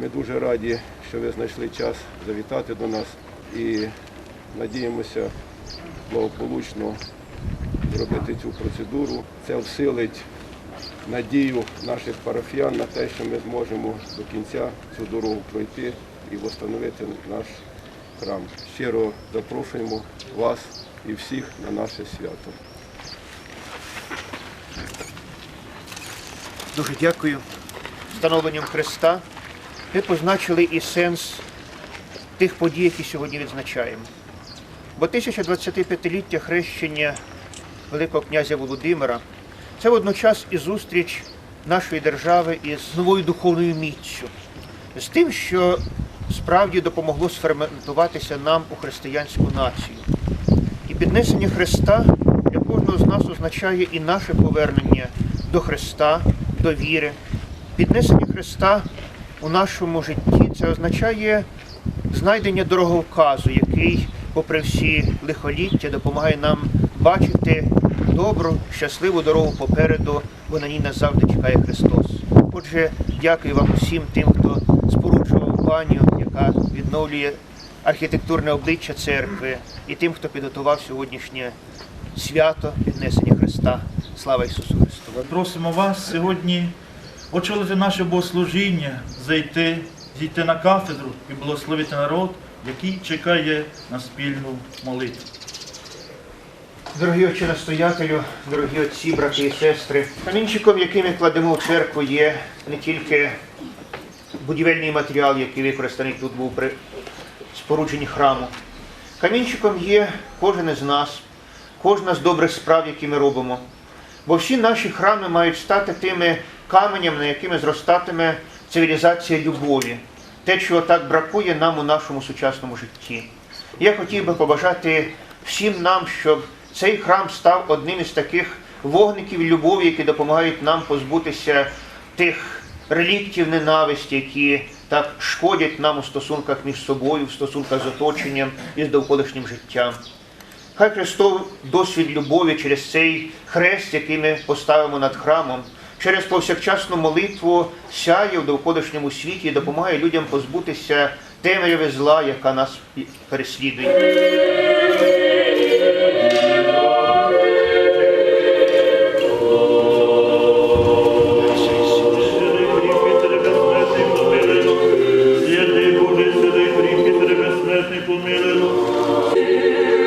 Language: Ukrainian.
Ми дуже раді, що ви знайшли час завітати до нас і надіємося благополучно зробити цю процедуру. Це всилить надію наших парафіян на те, що ми зможемо до кінця цю дорогу пройти і встановити наш храм. Щиро запрошуємо вас і всіх на наше свято. Дуже дякую. Встановленням Христа ви позначили і сенс тих подій, які сьогодні відзначаємо. Бо 1025-ліття хрещення Великого князя Володимира це водночас і зустріч нашої держави із новою духовною міцю, з тим, що справді допомогло сферментуватися нам у християнську націю. І піднесення Христа для кожного з нас означає і наше повернення до Христа, до віри. Піднесення Христа у нашому житті це означає знайдення дороговказу, який, попри всі лихоліття, допомагає нам бачити добру, щасливу дорогу попереду, бо на ній нас завжди чекає Христос. Отже, дякую вам усім тим, хто споруджував баню, яка відновлює архітектурне обличчя церкви, і тим, хто підготував сьогоднішнє свято піднесення Христа. Слава Ісусу Христу! Просимо вас сьогодні очолити наше богослужіння, зайти, зійти на кафедру і благословити народ, який чекає на спільну молитву. Дорогі отче настоятелю, дорогі отці, брати і сестри, камінчиком, який ми кладемо в церкву, є не тільки будівельний матеріал, який використаний тут був при спорудженні храму. Камінчиком є кожен із нас, кожна з добрих справ, які ми робимо. Бо всі наші храми мають стати тими каменями, на якими зростатиме цивілізація любові, те, чого так бракує нам у нашому сучасному житті. Я хотів би побажати всім нам, щоб цей храм став одним із таких вогників любові, які допомагають нам позбутися тих реліктів ненависті, які так шкодять нам у стосунках між собою, в стосунках з оточенням і з довколишнім життям. Хай Христов досвід любові через цей хрест, який ми поставимо над храмом, через повсякчасну молитву сяє в довколишньому світі і допомагає людям позбутися темряви зла, яка нас переслідує. Помилено.